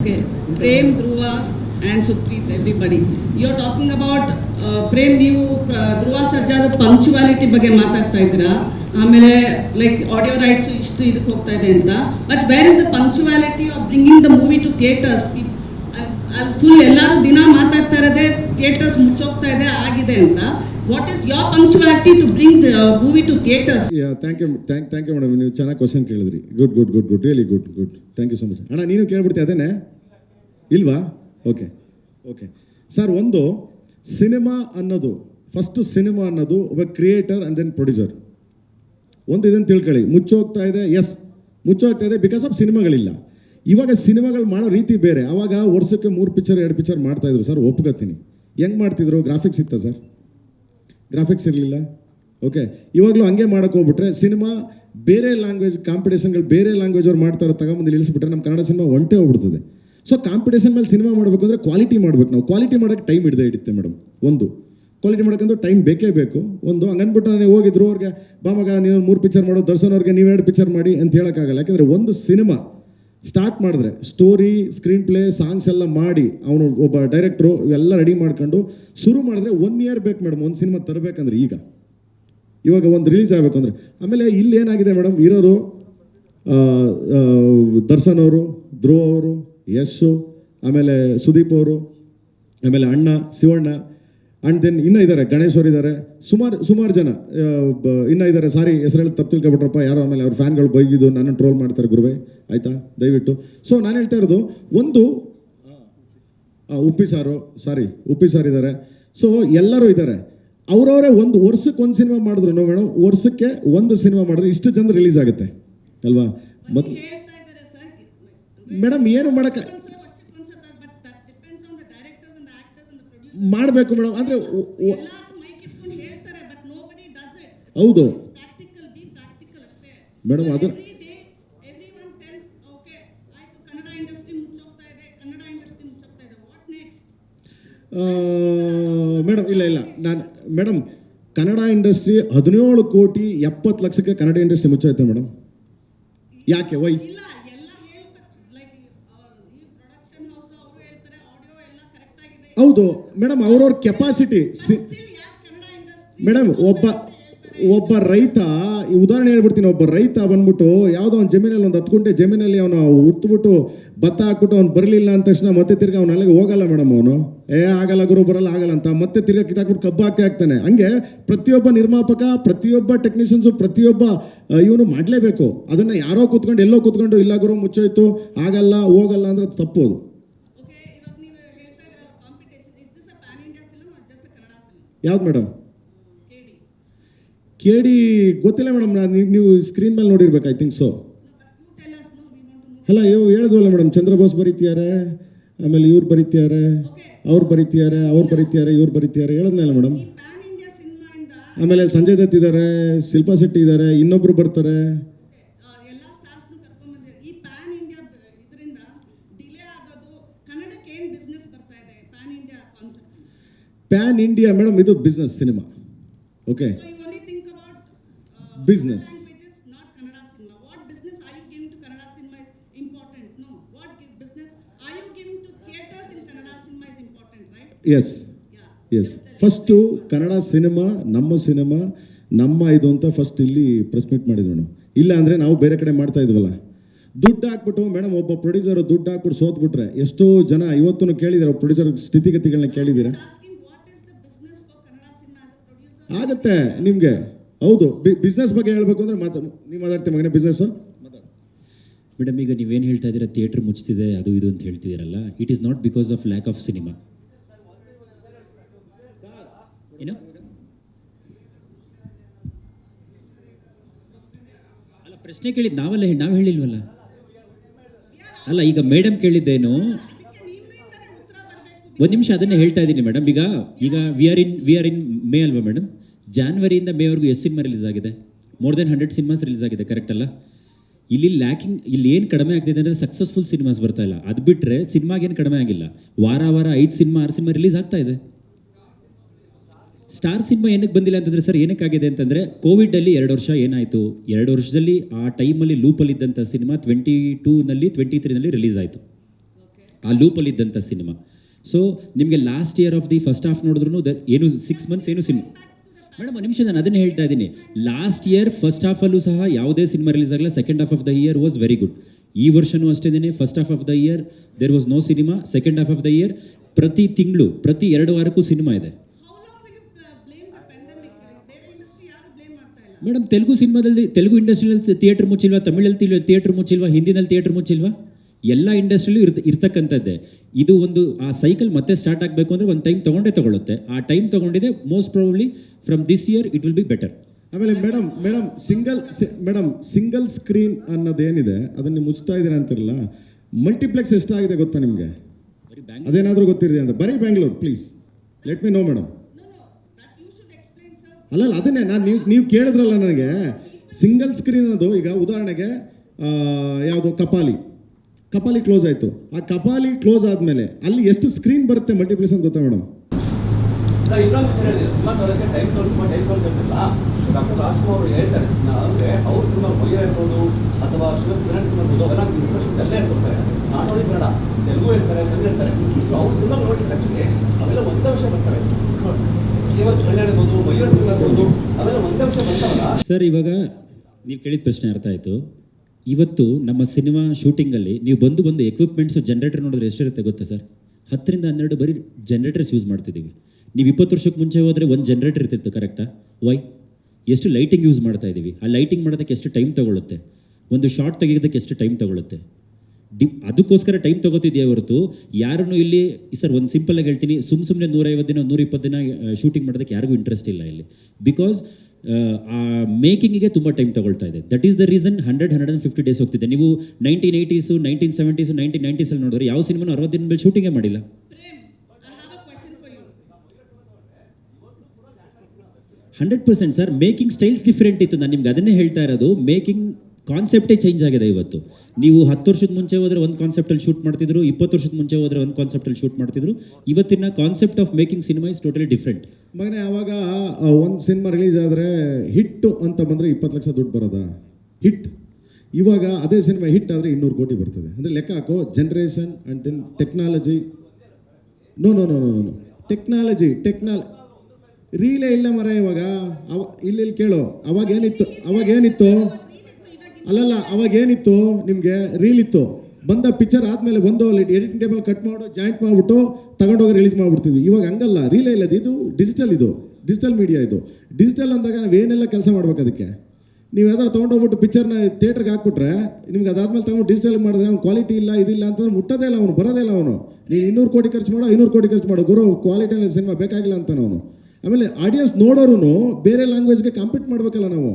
Okay, Prem, Dhruva and Supreet, everybody. You're talking about Prem ನೀವು ಪ್ರ- ಧ್ರುವ ಸರ್ಜಾದ ಪಂಕ್ಚುವಾಲಿಟಿ ಬಗ್ಗೆ ಮಾತಾಡ್ತಾ ಇದ್ದೀರಾ? ಆಮೇಲೆ ಲೈಕ್ ಆಡಿಯೋ ರೈಟ್ಸ್ ಇಷ್ಟು ಇದಕ್ಕೆ ಹೋಗ್ತಾ ಇದೆ ಅಂತ. But where is the punctuality of bringing the movie to theatres full ಎಲ್ಲರೂ ದಿನ ಮಾತಾಡ್ತಾ ಇರೋದೇ ಥಿಯೇಟರ್ಸ್ ಮುಚ್ಚೋಗ್ತಾ ಇದೆ ಆಗಿದೆ ಅಂತ. What is your punctuality to bring the movie to theatres thank you thank thank you madam ನೀವು ಚೆನ್ನಾಗಿ ಕ್ವಶನ್ ಕೇಳಿದ್ರಿ. Good good good good really good good thank you so much ಅಣ್ಣ, ನೀನು ಕೇಳ್ಬಿಡ್ತೀಯ ಅದೇನೆ ಇಲ್ವಾ? ಓಕೆ ಓಕೆ ಸರ್ ಒಂದು cinema ಅನ್ನೋದು ಫಸ್ಟು ಸಿನಿಮಾ ಅನ್ನೋದು ಒಬ್ಬ ಕ್ರಿಯೇಟರ್ ಆ್ಯಂಡ್ ದೆನ್ ಪ್ರೊಡ್ಯೂಸರ್ ಒಂದು ಇದನ್ನು ತಿಳ್ಕೊಳ್ಳಿ. ಮುಚ್ಚೋಗ್ತಾ ಇದೆ? ಎಸ್ ಮುಚ್ಚೋಗ್ತಾ ಇದೆ ಬಿಕಾಸ್ ಆಫ್ ಸಿನಿಮಾಗಳಿಲ್ಲ ಇವಾಗ ಸಿನಿಮಾಗಳು ಮಾಡೋ ರೀತಿ ಬೇರೆ. ಆವಾಗ ವರ್ಷಕ್ಕೆ ಮೂರು ಪಿಕ್ಚರ್ ಎರಡು ಪಿಕ್ಚರ್ ಮಾಡ್ತಾಯಿದ್ರು ಸರ್ ಒಪ್ಕೋತೀನಿ. ಹೆಂಗೆ ಮಾಡ್ತಿದ್ರು? ಗ್ರಾಫಿಕ್ಸ್ ಇತ್ತಾ ಸರ್ ಗ್ರಾಫಿಕ್ಸ್ ಇರಲಿಲ್ಲ? ಓಕೆ ಇವಾಗಲೂ ಹಂಗೆ ಮಾಡೋಕೆ ಹೋಗ್ಬಿಟ್ರೆ ಸಿನಿಮಾ ಬೇರೆ ಲ್ಯಾಂಗ್ವೇಜ್ ಕಾಂಪಿಟೇಷನ್ಗಳು ಬೇರೆ ಲ್ಯಾಂಗ್ವೇಜ್ ಅವ್ರು ಮಾಡ್ತಾರೆ ತಗೊಂಬಂದು ಇಳಿಸ್ಬಿಟ್ರೆ ನಮ್ಮ ಕನ್ನಡ ಸಿನಿಮಾ ಒಂಟೆ ಹೋಗ್ಬಿಡ್ತದೆ. ಸೊ ಕಾಂಪಿಟೇಷನ್ ಮೇಲೆ ಸಿನಿಮಾ ಮಾಡಬೇಕು ಅಂದರೆ ಕ್ವಾಲಿಟಿ ಮಾಡ್ಬೇಕು ನಾವು. ಕ್ವಾಲಿಟಿ ಮಾಡೋಕ್ಕೆ ಟೈಮ್ ಹಿಡ್ದೆ ಹಿಡಿತೆ ಮೇಡಮ್ ಒಂದು. ಕ್ವಾಲಿಟಿ ಮಾಡೋಕ್ಕಂತೂ ಟೈಮ್ ಬೇಕೇ ಬೇಕು. ಒಂದು ಹಂಗನ್ಬಿಟ್ಟು ನಾನು ಹೋಗಿದ್ರು ಅವ್ರಿಗೆ, ಬಾ ಮಗ ನೀವು ಮೂರು ಪಿಕ್ಚರ್ ಮಾಡೋ, ದರ್ಶನ್ ಅವ್ರಿಗೆ ನೀವೆರಡು ಪಿಕ್ಚರ್ ಮಾಡಿ ಅಂತ ಹೇಳೋಕ್ಕಾಗಲ್ಲ. ಯಾಕಂದರೆ ಒಂದು ಸಿನಿಮಾ ಸ್ಟಾರ್ಟ್ ಮಾಡಿದ್ರೆ ಸ್ಟೋರಿ ಸ್ಕ್ರೀನ್ ಪ್ಲೇ ಸಾಂಗ್ಸ್ ಎಲ್ಲ ಮಾಡಿ ಅವನು ಒಬ್ಬ ಡೈರೆಕ್ಟ್ರು ಇವೆಲ್ಲ ರೆಡಿ ಮಾಡ್ಕೊಂಡು ಶುರು ಮಾಡಿದ್ರೆ ಒನ್ ಇಯರ್ ಬೇಕು ಮೇಡಮ್, ಒಂದು ಸಿನಿಮಾ ತರಬೇಕಂದ್ರೆ ಈಗ. ಇವಾಗ ಒಂದು ರಿಲೀಸ್ ಆಗಬೇಕು ಆಮೇಲೆ ಇಲ್ಲಿ ಏನಾಗಿದೆ ಮೇಡಮ್, ಇರೋರು ದರ್ಶನ್ ಅವರು, ಧ್ರುವ ಅವರು, ಯಶು, ಆಮೇಲೆ ಸುದೀಪ್ ಅವರು, ಆಮೇಲೆ ಅಣ್ಣ, ಶಿವಣ್ಣ ಆ್ಯಂಡ್ ದೆನ್ ಇನ್ನೂ ಇದ್ದಾರೆ ಗಣೇಶ್ ಅವರು ಇದ್ದಾರೆ ಸುಮಾರು ಸುಮಾರು ಜನ. ಇನ್ನೂ ಇದ್ದಾರೆ ಸಾರಿ ಹೆಸರಲ್ಲಿ ತಪ್ಪು ತಿಳ್ಕೊಬಿಟ್ರಪ್ಪ ಯಾರೋ ಆಮೇಲೆ ಅವ್ರ ಫ್ಯಾನ್ಗಳು ಬೈಗಿದ್ದು ನನ್ನ ಟ್ರೋಲ್ ಮಾಡ್ತಾರೆ ಗುರುವೆ. ಆಯಿತಾ? ದಯವಿಟ್ಟು. ಸೊ ನಾನು ಹೇಳ್ತಾ ಇರೋದು ಒಂದು Uppi sir sorry Uppi sir ಇದ್ದಾರೆ ಸೊ ಎಲ್ಲರೂ ಇದ್ದಾರೆ ಅವರವರೇ ಒಂದು ವರ್ಷಕ್ಕೆ ಒಂದು ಸಿನಿಮಾ ಮಾಡಿದ್ರು ಮೇಡಮ್ ವರ್ಷಕ್ಕೆ ಒಂದು ಸಿನಿಮಾ ಮಾಡಿದ್ರೆ ಇಷ್ಟು ಜನ ರಿಲೀಸ್ ಆಗುತ್ತೆ. ಅಲ್ವಾ? ಮತ್ತು ಮೇಡಮ್ ಏನು ಮಾಡೋಕ್ಕೆ ಮಾಡಬೇಕು ಮೇಡಮ್ ಅಂದರೆ ಹೌದು. ಮೇಡಮ್ ಅದು every day every one tells okay ಆಯ್ತು ಕನ್ನಡ ಇಂಡಸ್ಟ್ರಿ ಮುಚ್ಚೋಗ್ತಾ ಇದೆ ಕನ್ನಡ ಇಂಡಸ್ಟ್ರಿ ಮುಚ್ಚೋಗ್ತಾ ಇದೆ. ವಾಟ್ ನೆಕ್ಸ್ಟ್ ಮೇಡಮ್ ಇಲ್ಲ ಇಲ್ಲ. ನಾನು ಮೇಡಮ್ ಕನ್ನಡ ಇಂಡಸ್ಟ್ರಿ ಹದಿನೇಳು ಕೋಟಿ ಎಪ್ಪತ್ತು ಲಕ್ಷಕ್ಕೆ ಕನ್ನಡ ಇಂಡಸ್ಟ್ರಿ ಮುಚ್ಚೈತೆ ಮೇಡಮ್. ಯಾಕೆ? ವೈ ಇಲ್ಲ ಎಲ್ಲ ಹೇಳ್ತಾರೆ ಲೈಕ್ ಈ ಪ್ರೊಡಕ್ಷನ್ ಹೌಸ್ ಅವರು ಹೇಳ್ತಾರೆ ಆಡಿಯೋ ಎಲ್ಲ ಕರೆಕ್ಟ್ ಆಗಿದೆ ಹೌದು ಮೇಡಮ್ ಅವ್ರವ್ರ ಕೆಪಾಸಿಟಿ ಮೇಡಮ್ ಒಬ್ಬ ಒಬ್ಬ ರೈತ ಉದಾಹರಣೆ ಹೇಳ್ಬಿಡ್ತೀನಿ ಒಬ್ಬ ರೈತ ಬಂದ್ಬಿಟ್ಟು ಯಾವುದೋ ಒಂದು ಜಮೀನಲ್ಲಿ ಒಂದು ಹತ್ತು ಗುಂಟೆ ಜಮೀನಲ್ಲಿ ಅವನು ಉತ್ಬಿಟ್ಟು ಭತ್ತ ಹಾಕ್ಬಿಟ್ಟು ಅವ್ನು ಬರಲಿಲ್ಲ ಅಂದ ತಕ್ಷಣ ಮತ್ತೆ ತಿರ್ಗಿ ಅವ್ನು ಅಲ್ಲಿಗೆ ಹೋಗಲ್ಲ ಮೇಡಮ್ ಅವನು. ಏ ಆಗಲ್ಲ ಗುರು ಬರಲ್ಲ ಆಗಲ್ಲ ಅಂತ. ಮತ್ತೆ ತಿರ್ಗಾ ಕಿತ್ತಾಕ್ಬಿಟ್ಟು ಕಬ್ಬು ಹಾಕಿ ಹಾಕ್ತಾನೆ ಹಂಗೆ ಪ್ರತಿಯೊಬ್ಬ ನಿರ್ಮಾಪಕ ಪ್ರತಿಯೊಬ್ಬ ಟೆಕ್ನಿಷಿಯನ್ಸು ಪ್ರತಿಯೊಬ್ಬ ಇವನು ಮಾಡಲೇಬೇಕು. ಅದನ್ನು ಯಾರೋ ಕೂತ್ಕೊಂಡು ಎಲ್ಲೋ ಕೂತ್ಕೊಂಡು ಇಲ್ಲ ಗುರು ಮುಚ್ಚೋಯ್ತು ಆಗಲ್ಲ ಹೋಗಲ್ಲ ಅಂದ್ರೆ ಅದು ತಪ್ಪೋದು ಯಾವ್ದು ಮೇಡಮ್ ಕೆ ಡಿ ಗೊತ್ತಿಲ್ಲ ಮೇಡಮ್ ನಾನು ನೀವು ಸ್ಕ್ರೀನ್ ಮೇಲೆ ನೋಡಿರ್ಬೇಕು ಐ ಥಿಂಕ್ ಸೊ ಅಲ್ಲ ಇವು ಹೇಳಿದ್ವಲ್ಲ ಮೇಡಮ್ ಚಂದ್ರಬೋಸ್ ಬರೀತಿದ್ದಾರೆ ಆಮೇಲೆ ಇವ್ರು ಬರೀತಿದ್ದಾರೆ ಅವ್ರು ಬರೀತಿದ್ದಾರೆ ಅವ್ರು ಬರೀತಿದ್ದಾರೆ ಇವ್ರು ಬರೀತಿದ್ದಾರೆ ಹೇಳಿದ್ನಲ್ಲ ಮೇಡಮ್ ಆಮೇಲೆ ಸಂಜಯ್ ದತ್ ಇದ್ದಾರೆ ಶಿಲ್ಪಾ ಶೆಟ್ಟಿ ಇದ್ದಾರೆ ಇನ್ನೊಬ್ರು ಬರ್ತಾರೆ ಆ, ಎಲ್ಲ ಸ್ಟಾರ್ಸ್ನು ಕರ್ಕೊಂಡ್ ಬಂದಿದ್ದಾರೆ ಈ ಪ್ಯಾನ್ ಇಂಡಿಯಾ ಇದರಿಂದ ಡಿಲೇ ಆಗೋದು ಕನ್ನಡಕ್ಕೆ ಏನು ಬಿಸ್ನೆಸ್ ಬರ್ತಾ ಇದೆ pan India concept pan India madam ಇದು business cinema okay so you only think about Business. languages not kannada cinema what business are you giving to kannada cinema is important no what give business are you giving to India madam ಇದು business cinema okay business yes yes first Kannada cinema ನಮ್ಮ cinema ನಮ್ಮ ಇದು ಅಂತ first ಇಲ್ಲಿ press meet ಮಾಡಿದ್ವಿ madam. ಇಲ್ಲ ಅಂದರೆ ನಾವು ಬೇರೆ ಕಡೆ ಮಾಡ್ತಾ ಇದ್ವಲ್ಲ. ದುಡ್ಡು ಹಾಕ್ಬಿಟ್ಟು ಮೇಡಮ್ ಒಬ್ಬ ಪ್ರೊಡ್ಯೂಸರ್ ದುಡ್ಡು ಹಾಕ್ಬಿಟ್ಟು ಸೋತ್ಬಿಟ್ರೆ ಎಷ್ಟೋ ಜನ ಇವತ್ತು ಕೇಳಿದ್ದಾರೆ ಪ್ರೊಡ್ಯೂಸರ್ ಸ್ಥಿತಿಗತಿಗಳನ್ನ ಕೇಳಿದ್ದೀರಾ ಆಗತ್ತೆ ನಿಮಗೆ. ಹೌದು ಬಿಸ್ನೆಸ್ ಬಗ್ಗೆ ಹೇಳಬೇಕು ಅಂದರೆ ಮಾತು ನೀವು ಮಾತಾಡ್ತೀವಿ ಮಗನೇ ಬಿಸ್ನೆಸ್ಸು ಮೇಡಮ್ ಈಗ ನೀವೇನು ಹೇಳ್ತಾ ಇದ್ದೀರಾ ಥಿಯೇಟ್ರ್ ಮುಚ್ತಿದೆ, ಅದು ಇದು ಅಂತ ಹೇಳ್ತಿದ್ದೀರಲ್ಲ it is not because of lack of cinema ಏನು? ಅಲ್ಲ, ಪ್ರಶ್ನೆ ಕೇಳಿದ್ ನಾವಲ್ಲ ನಾವು ಹೇಳಿಲ್ವಲ್ಲ? ಅಲ್ಲ, ಈಗ ಮೇಡಮ್ ಕೇಳಿದ್ದೇನು? ಒಂದು ನಿಮಿಷ ಅದನ್ನೇ ಹೇಳ್ತಾ ಇದ್ದೀನಿ ಮೇಡಮ್ ಈಗ ಈಗ we are in we are in May ಅಲ್ವಾ ಮೇಡಮ್ ಜಾನ್ವರಿಯಿಂದ ಮೇವರೆಗೂ ಎಷ್ಟು ಸಿನಿಮಾ ರಿಲೀಸ್ ಆಗಿದೆ. More than hundred cinemas release ಆಗಿದೆ ಕರೆಕ್ಟ್ ಅಲ್ಲ? ಇಲ್ಲಿ ಲ್ಯಾಕಿಂಗ್ ಇಲ್ಲಿ ಏನು ಕಡಿಮೆ ಆಗ್ತಿದೆ ಅಂದರೆ ಸಕ್ಸಸ್ಫುಲ್ ಸಿನಿಮಾಸ್ ಬರ್ತಾ ಇಲ್ಲ. ಅದು ಬಿಟ್ಟರೆ ಸಿನಿಮಾಗೇನು ಕಡಿಮೆ ಆಗಿಲ್ಲ. ವಾರ ವಾರ ಐದು ಸಿನಿಮಾ ಆರು ಸಿನಿಮಾ ರಿಲೀಸ್ ಆಗ್ತಾ ಇದೆ. ಸ್ಟಾರ್ ಸಿನಿಮಾ ಏನಕ್ಕೆ ಬಂದಿಲ್ಲ ಅಂತಂದರೆ ಸರ್ ಏನಕ್ಕಾಗಿದೆ ಅಂತಂದರೆ ಕೋವಿಡಲ್ಲಿ ಎರಡು ವರ್ಷ ಏನಾಯಿತು? ಎರಡು ವರ್ಷದಲ್ಲಿ ಆ ಟೈಮಲ್ಲಿ ಲೂಪಲ್ಲಿದ್ದಂಥ ಸಿನಿಮಾ ಟ್ವೆಂಟಿ ಟೂನಲ್ಲಿ ಟ್ವೆಂಟಿ ತ್ರೀನಲ್ಲಿ ರಿಲೀಸ್ ಆಯಿತು. ಆ ಲೂಪಲ್ಲಿದ್ದಂಥ ಸಿನಿಮಾ ಸೊ ನಿಮಗೆ last year of the first half ನೋಡಿದ್ರು ಏನು ಸಿಕ್ಸ್ ಮಂತ್ಸ್ ಏನು ಸಿನಿಮಾ ಮೇಡಮ್ ಒಂದು ನಿಮಿಷ ನಾನು ಅದನ್ನೇ ಹೇಳ್ತಾ ಇದ್ದೀನಿ. ಲಾಸ್ಟ್ ಇಯರ್ ಫಸ್ಟ್ ಅಲ್ಲೂ ಸಹ ಯಾವುದೇ ಸಿನಿಮಾ ರಿಲೀಸ್ ಆಗಲ್ಲ second half of the year was very good ಈ ವರ್ಷನೂ ಅಷ್ಟೇ first half of the year there was no cinema second half of the year ಪ್ರತಿ ತಿಂಗಳು, ಪ್ರತಿ ಎರಡು ವಾರಕ್ಕೂ ಸಿನಿಮಾ ಇದೆ. ಮೇಡಮ್ ತೆಲುಗು ಸಿನಿಮಾದಲ್ಲಿ ತೆಲುಗು ಇಂಡಸ್ಟ್ರಿಯಲ್ಲಿ ಥಿಯೇಟರ್ ಮುಚ್ಚಿಲ್ವಾ? ತಮಿಳಲ್ಲಿ ಥಿಯೇಟರ್ ಮುಚ್ಚಿಲ್ವಾ? ಹಿಂದಿನಲ್ಲಿ ಥಿಯೇಟರ್ ಮುಚ್ಚಿಲ್ವಾ? ಎಲ್ಲ ಇಂಡಸ್ಟ್ರಿಯಲ್ಲೂ ಇರ್ತ ಇರ್ತಕ್ಕಂಥದ್ದೇ. ಇದು ಒಂದು ಆ ಸೈಕಲ್ ಮತ್ತೆ ಸ್ಟಾರ್ಟ್ ಆಗಬೇಕು ಅಂದರೆ ಒಂದು ಟೈಮ್ ತೊಗೊಂಡೇ ತಗೊಳ್ಳುತ್ತೆ ಆ time ತೊಗೊಂಡಿದೆ most probably from this year it will be better ಆಮೇಲೆ madam madam single madam single screen ಅನ್ನೋದೇನಿದೆ? ಅದನ್ನು ಮುಚ್ತಾ ಇದ್ದೀರಾ ಅಂತಿರಲ್ಲ? ಮಲ್ಟಿಪ್ಲೆಕ್ಸ್ ಎಷ್ಟಾಗಿದೆ ಗೊತ್ತಾ ನಿಮಗೆ? ಅದೇನಾದರೂ ಗೊತ್ತಿದೆ ಅಂತ. ಬರೀ Bangalore please let me know madam ಅಲ್ಲಲ್ಲ ಅದನ್ನೇ ನಾನು ನೀವು ನೀವು ಕೇಳಿದ್ರಲ್ಲ ನನಗೆ. ಸಿಂಗಲ್ ಸ್ಕ್ರೀನ್ ಅನ್ನೋದು ಈಗ ಉದಾಹರಣೆಗೆ ಆ, ಯಾವುದು? ಕಪಾಲಿ. ಕಪಾಲಿ ಕ್ಲೋಸ್ ಆಯಿತು. ಆ ಕಪಾಲಿ ಕ್ಲೋಸ್ ಆದಮೇಲೆ ಅಲ್ಲಿ ಎಷ್ಟು ಸ್ಕ್ರೀನ್ ಬರುತ್ತೆ ಮಲ್ಟಿಪ್ಲೆಕ್ಸ್ ಅಂತ ಗೊತ್ತಾ ಮೇಡಮ್ ಸರ್ ಇವಾಗ ನೀವು ಕೇಳಿದ ಪ್ರಶ್ನೆ ಅರ್ಥ ಆಯಿತು. ಇವತ್ತು ನಮ್ಮ ಸಿನಿಮಾ ಶೂಟಿಂಗಲ್ಲಿ ನೀವು ಬಂದು ಬಂದು ಎಕ್ವಿಪ್ಮೆಂಟ್ಸು ಜನ್ರೇಟರ್ ನೋಡಿದ್ರೆ ಎಷ್ಟಿರುತ್ತೆ ಗೊತ್ತಾ ಸರ್? ಹತ್ತರಿಂದ ಹನ್ನೆರಡು ಬರೀ ಜನ್ರೇಟರ್ಸ್ ಯೂಸ್ ಮಾಡ್ತಿದ್ದೀವಿ. ನೀವು ಇಪ್ಪತ್ತು ವರ್ಷಕ್ಕೆ ಮುಂಚೆ ಹೋದರೆ ಒಂದು ಜನ್ರೇಟರ್ ಇರ್ತಿತ್ತು ಕರೆಕ್ಟಾ ವೈ ಎಷ್ಟು ಲೈಟಿಂಗ್ ಯೂಸ್ ಮಾಡ್ತಾ ಇದ್ದೀವಿ. ಆ ಲೈಟಿಂಗ್ ಮಾಡೋದಕ್ಕೆ ಎಷ್ಟು ಟೈಮ್ ತೊಗೊಳುತ್ತೆ? ಒಂದು ಶಾರ್ಟ್ ತೆಗೆಯೋದಕ್ಕೆ ಎಷ್ಟು ಟೈಮ್ ತೊಗೊಳುತ್ತೆ? ಡಿ, ಅದಕ್ಕೋಸ್ಕರ ಟೈಮ್ ತಗೋತಿದೆಯಾ ಹೊರತು? ಯಾರನ್ನು ಇಲ್ಲಿ, ಸರ್, ಒಂದು ಸಿಂಪಲಾಗಿ ಹೇಳ್ತೀನಿ. ಸುಮ್ಮ ಸುಮ್ಮನೆ ನೂರೈವತ್ತು ದಿನ, ನೂರಿಪ್ಪತ್ತು ದಿನ ಶೂಟಿಂಗ್ ಮಾಡೋದಕ್ಕೆ ಯಾರಿಗೂ ಇಂಟ್ರೆಸ್ಟ್ ಇಲ್ಲ ಇಲ್ಲಿ. ಬಿಕಾಸ್ ಆ ಮೇಕಿಂಗಿಗೆ ತುಂಬ ಟೈಮ್ ತಗೊಳ್ತಾ ಇದೆ. That is the reason hundred hundred and fifty days ಹೋಗ್ತಿದೆ. ನೀವು nineteen eighties nineteen seventies nineteen ನೈಂಟೀಸಲ್ಲಿ ನೋಡಿದ್ರೆ ಯಾವ ಸಿನಿಮಾನು ಅರವತ್ತು ದಿನ ಮೇಲೆ ಶೂಟಿಂಗೇ ಮಾಡಿಲ್ಲ. Hundred percent sir making styles different ಇತ್ತು. ನಾನು ನಿಮ್ಗೆ ಅದನ್ನೇ ಹೇಳ್ತಾ ಇರೋದು. ಮೇಕಿಂಗ್ ಕಾನ್ಸೆಪ್ಟೇ ಚೇಂಜ್ ಆಗಿದೆ ಇವತ್ತು. ನೀವು ಹತ್ತು ವರ್ಷದ ಮುಂಚೆ ಹೋದರೆ ಒಂದು ಕಾನ್ಸೆಪ್ಟಲ್ಲಿ ಶೂಟ್ ಮಾಡ್ತಿದ್ರು, ಇಪ್ಪತ್ತು ವರ್ಷದ ಮುಂಚೆ ಹೋದರೆ ಒಂದು ಕಾನ್ಸೆಪ್ಟಲ್ಲಿ ಶೂಟ್ ಮಾಡ್ತಿದ್ರು. ಇವತ್ತಿನ concept of making cinema is totally different ಮಗನೇ, ಆವಾಗ ಒಂದು ಸಿನಿಮಾ ರಿಲೀಸ್ ಆದರೆ ಹಿಟ್ಟು ಅಂತ ಬಂದರೆ ಇಪ್ಪತ್ತು ಲಕ್ಷ ದುಡ್ಡು ಬರೋದಾ? ಹಿಟ್ ಇವಾಗ ಅದೇ ಸಿನಿಮಾ ಹಿಟ್ ಆದರೆ ಇನ್ನೂರು ಕೋಟಿ ಬರ್ತದೆ. ಅಂದರೆ ಲೆಕ್ಕ ಹಾಕೋ generation and then technology no no no no no technology ಟೆಕ್ನಾಲ ರೀಲೇ ಇಲ್ಲ ಮರ ಇವಾಗ. ಅವ, ಇಲ್ಲಿ ಕೇಳೋ. ಅವಾಗೇನಿತ್ತು ಅವಾಗ ಏನಿತ್ತು? ಅಲ್ಲಲ್ಲ, ಅವಾಗ ಏನಿತ್ತು? ನಿಮಗೆ ರೀಲ್ ಇತ್ತು. ಬಂದ ಪಿಕ್ಚರ್ ಆದಮೇಲೆ ಒಂದು ಎಡಿಟಿಂಗ್ ಟೇಬಲ್ ಕಟ್ ಮಾಡು ಜಾಯಿಂಟ್ ಮಾಡಿಬಿಟ್ಟು ತಗೊಂಡೋಗಿ ರಿಲೀಸ್ ಮಾಡಿಬಿಡ್ತಿದ್ವಿ. ಇವಾಗ ಹಂಗಲ್ಲ ರೀಲೇ ಇಲ್ಲ ಇದು ಡಿಜಿಟಲ್ ಇದು ಡಿಜಿಟಲ್ ಮೀಡಿಯಾ ಇದು. ಡಿಜಿಟಲ್ ಅಂದಾಗ ನಾವು ಏನೆಲ್ಲ ಕೆಲಸ ಮಾಡ್ಬೇಕು ಅದಕ್ಕೆ? ನೀವು ಯಾವ್ದಾರು ತೊಗೊಂಡೋಗ್ಬಿಟ್ಟು ಪಿಕ್ಚರ್ನ ಥಿಯೇಟ್ರಿಗೆ ಹಾಕ್ಬಿಟ್ರೆ, ನಿಮ್ಗೆ ಅದಾದ್ಮೇಲೆ ತಗೊಂಡು ಡಿಜಿಟಲ್ ಮಾಡಿದ್ರೆ ಅವ್ನು ಕ್ವಾಲಿಟಿ ಇಲ್ಲ, ಇದಿಲ್ಲ ಅಂತಂದ್ರೆ ಮುಟ್ಟೋದೇ ಇಲ್ಲ ಅವನು, ಬರೋದೇ ಇಲ್ಲ ಅವನು. ನೀನು ಇನ್ನೂರು ಕೋಟಿ ಖರ್ಚು ಮಾಡೋ, ಐನೂರು ಕೋಟಿ ಖರ್ಚು ಮಾಡೋ. ಗುರು ಕ್ವಾಲಿಟಿ ಸಿನಿಮಾ ಬೇಕಾಗಿಲ್ಲ ಅಂತಾನೆ ಅವನು. ಆಮೇಲೆ ಆಡಿಯನ್ಸ್ ನೋಡೋರು ಬೇರೆ ಲ್ಯಾಂಗ್ವೇಜ್ಗೆ ಕಾಂಪೀಟ್ ಮಾಡಬೇಕಲ್ಲ ನಾವು.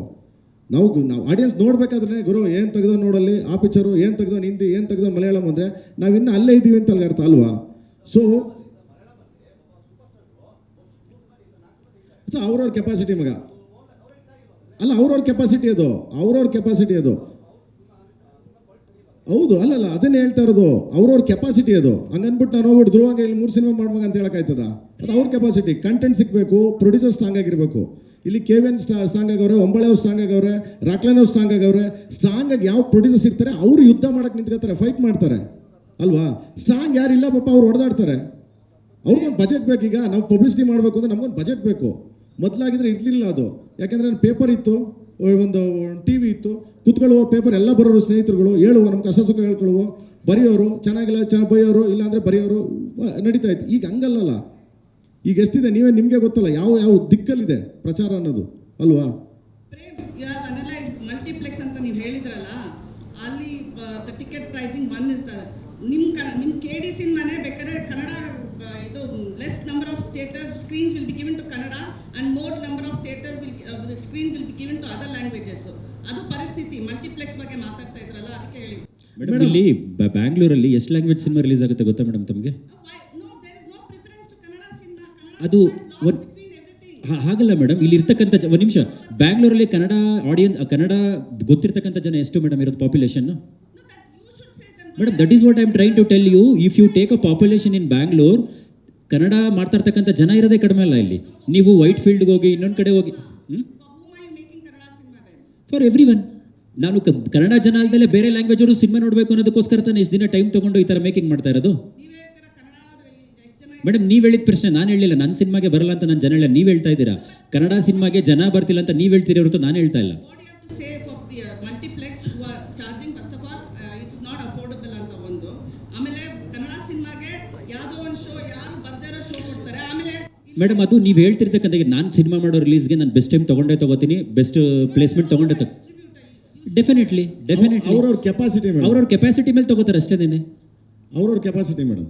ನಾವು ನಾವು ಆಡಿಯನ್ಸ್ ನೋಡ್ಬೇಕಾದ್ರೆ, ಗುರು, ಏನು ತೆಗ್ದೋ ನೋಡಲ್ಲಿ, ಆ ಪಿಕ್ಚರು ಏನು ತೆಗ್ದೋ ಹಿಂದಿ, ಏನು ತೆಗ್ದೋ ಮಲಯಾಳಂ ಅಂದರೆ ನಾವು ಇನ್ನೂ ಅಲ್ಲೇ ಇದ್ದೀವಿ ಅಂತ ಅಲ್ಗ ಅರ್ಥ ಅಲ್ವಾ? ಸೊ, ಅವ್ರವ್ರ ಕೆಪಾಸಿಟಿ ಮಗ. ಅಲ್ಲ, ಅವ್ರವ್ರ ಕೆಪಾಸಿಟಿ ಅದು. ಅವ್ರವ್ರ ಕೆಪಾಸಿಟಿ ಅದು. ಹೌದು ಅಲ್ಲಲ್ಲ ಅದನ್ನೇ ಹೇಳ್ತಾ ಇರೋದು. ಅವ್ರವ್ರ ಕೆಪಾಸಿಟಿ ಅದು. ಹಂಗನ್ಬಿಟ್ಟು ನಾನು ಹೋಗ್ಬಿಟ್ಟು ಧ್ರುವಂಗೆ ಇಲ್ಲಿ ಮೂರು ಸಿನಿಮಾ ಮಾಡ್ಬೇಕು ಅಂತ ಹೇಳಕ್ಕಾಯ್ತದ? ಅದು ಅವ್ರ ಕೆಪಾಸಿಟಿ ಕಂಟೆಂಟ್ ಸಿಗಬೇಕು ಪ್ರೊಡ್ಯೂಸರ್ ಸ್ಟ್ರಾಂಗ್ ಆಗಿರಬೇಕು. ಇಲ್ಲಿ ಕೆ ವಿ ಎನ್ ಸ್ಟ್ರಾಂಗ್ ಆಗವ್ರೆ ಒಂಬಳೆ ಅವ್ರು ಸ್ಟ್ರಾಂಗ್ ಆಗವ್ರೆ ರಾಕ್ಲನ್ ಸ್ಟ್ರಾಂಗ್ ಆಗವ್ರೆ ಸ್ಟ್ರಾಂಗ್ ಆಗಿ ಯಾವ ಪ್ರೊಡ್ಯೂಸರ್ಸ್ ಇರ್ತಾರೆ ಅವರು ಯುದ್ಧ ಮಾಡಕ್ಕೆ ನಿಂತ್ಕೋತಾರೆ ಫೈಟ್ ಮಾಡ್ತಾರೆ. ಅಲ್ವಾ? ಸ್ಟ್ರಾಂಗ್ ಯಾರಿಲ್ಲ ಪಾಪ ಅವ್ರು ಹೊಡೆದಾಡ್ತಾರೆ. ಅವ್ರಿಗೊಂದು ಬಜೆಟ್ ಬೇಕೀಗ ನಾವು ಪಬ್ಲಿಸಿಟಿ ಮಾಡಬೇಕು ಅಂದರೆ ನಮಗೊಂದು ಬಜೆಟ್ ಬೇಕು. ಮೊದಲಾಗಿದ್ರೆ ಇರ್ಲಿಲ್ಲ ಅದು. ಯಾಕೆಂದ್ರೆ ಪೇಪರ್ ಇತ್ತು ಒಂದು ಟಿ ವಿ ಇತ್ತು, ಕುತ್ಕೊಳ್ಳುವ ಪೇಪರ್ ಎಲ್ಲ ಬರೋರು ಸ್ನೇಹಿತರುಗಳು, ಹೇಳುವ ನಮ್ಮ ಕಷ್ಟ ಸುಖ ಹೇಳ್ಕೊಳ್ಳುವ, ಬರೆಯೋರು, ಚೆನ್ನಾಗಿಲ್ಲ, ಚೆನ್ನಾಗಿ ಬೈಯೋರು, ಇಲ್ಲಾಂದರೆ ಬರೆಯೋರು ನಡೀತಾ ಇತ್ತು. ಈಗ ಹಂಗಲ್ಲಲ್ಲ. ಈಗ ಎಷ್ಟಿದೆ? ನೀವೇ ನಿಮಗೆ ಗೊತ್ತಲ್ಲ ಯಾವ ಯಾವ ದಿಕ್ಕಲ್ಲಿದೆ ಪ್ರಚಾರ ಅನ್ನೋದು ಅಲ್ವಾ? Prem you have analysed multiplex ಅಂತ ನೀವು ಹೇಳಿದ್ರಲ್ಲ ಅಲ್ಲಿ ಟಿಕೆಟ್ ಪ್ರೈಸಿಂಗ್ ಬಂದ್ ನಿಮ್ಮ ಕ ನಿಮ್ಮ ಕೆ ಡಿ ಮನೆ ಬೇಕಾದ್ರೆ ಕನ್ನಡ ಇದು less number of theatres screens will be given to Kannada and more number of theatres will screens will be given to other languages ಅದು ಪರಿಸ್ಥಿತಿ ಮಲ್ಟಿಪ್ಲೆಕ್ಸ್ ಬಗ್ಗೆ ಮಾತಾಡ್ತಾ ಇದ್ರಲ್ಲ ಅದಕ್ಕೆ ಹೇಳಿ ಮೇಡಮ್ ಇಲ್ಲಿ ಬ್ಯಾಂಗ್ಳೂರಲ್ಲಿ ಎಷ್ಟು ಲ್ಯಾಂಗ್ವೇಜ್ ಸಿನಿಮಾ ರಿಲೀಸ್ ಆಗುತ್ತೆ ಗೊತ್ತಾ ಮೇಡಮ್ ತಮಗೆ no there is no preference to Kannada cinema ಅದು ಹಾಗಲ್ಲ ಮೇಡಮ್ ಇಲ್ಲಿ ಇರ್ತಕ್ಕಂಥ ಒಂದು ನಿಮಿಷ. ಬ್ಯಾಂಗ್ಳೂರಲ್ಲಿ ಕನ್ನಡ ಆಡಿಯನ್ಸ್ ಕನ್ನಡ ಗೊತ್ತಿರ್ತಕ್ಕಂಥ ಜನ ಎಷ್ಟು ಮೇಡಮ್ ಇರೋದು population. Madam that is what I am trying to tell you if you take a population in Bangalore Kannada ಮಾತಾಡ್ತಕ್ಕಂಥ ಜನ ಇರೋದೇ ಕಡಿಮೆ ಅಲ್ಲ ಇಲ್ಲಿ. ನೀವು ವೈಟ್ ಫೀಲ್ಡ್ಗೆ ಹೋಗಿ, ಇನ್ನೊಂದು ಕಡೆ ಹೋಗಿ? ಫಾರ್ ಎವ್ರಿ ಒನ್ ನಾನು ಕನ್ನಡ ಜನ ಅಲ್ಲದೆ ಬೇರೆ ಲ್ಯಾಂಗ್ವೇಜ್ ಅವರು ಸಿನಿಮಾ ನೋಡಬೇಕು ಅನ್ನೋದಕ್ಕೋಸ್ಕರ ತಾನೆ ಇಷ್ಟು ದಿನ ಟೈಮ್ ತೊಗೊಂಡು ಈ ಥರ ಮೇಕಿಂಗ್ ಮಾಡ್ತಾ ಇರೋದು. ಮೇಡಮ್ ನೀವು ಹೇಳಿದ ಪ್ರಶ್ನೆ ನಾನು ಹೇಳಿಲ್ಲ ನನ್ನ ಸಿನಿಮಾಗೆ ಬರಲ್ಲ ಅಂತ ನಾನು ಜನ ಹೇಳಿಲ್ಲ ನೀವು ಹೇಳ್ತಾ ಇದ್ದೀರಾ? ಕನ್ನಡ ಸಿನಿಮಾಗೆ ಜನ ಬರ್ತಿಲ್ಲ ಅಂತ ನೀವು ಹೇಳ್ತೀರಿ ಹೊರತು ನಾನು ಹೇಳ್ತಾ ಇಲ್ಲ. ಮೇಡಮ್ ಅದು ನೀವು ಹೇಳ್ತಿರ್ತಕ್ಕಂಥ ನಾನು ಸಿನಿಮಾ ಮಾಡೋ ರಿಲೀಸ್ಗೆ ನಾನು ಬೆಸ್ಟ್ ಟೈಮ್ ತೊಗೊಂಡೇ ತೊಗೋತೀನಿ ಬೆಸ್ಟ್ ಪ್ಲೇಸ್ಮೆಂಟ್ ತೊಗೊಂಡೇ ತಗೋ ಡೆಫಿನೆಟ್ಲಿ ಡೆಫಿನೆಟ್ಲಿ ಅವ್ರವ್ರ ಕೆಪಾಸಿಟಿ ಮೇಡಮ್. ಅವ್ರವ್ರ ಕೆಪಾಸಿಟಿ ಮೇಲೆ ತೊಗೋತಾರೆ ಅಷ್ಟೇನೇ ಅವ್ರವ್ರ ಕೆಪಾಸಿಟಿ ಮೇಡಮ್.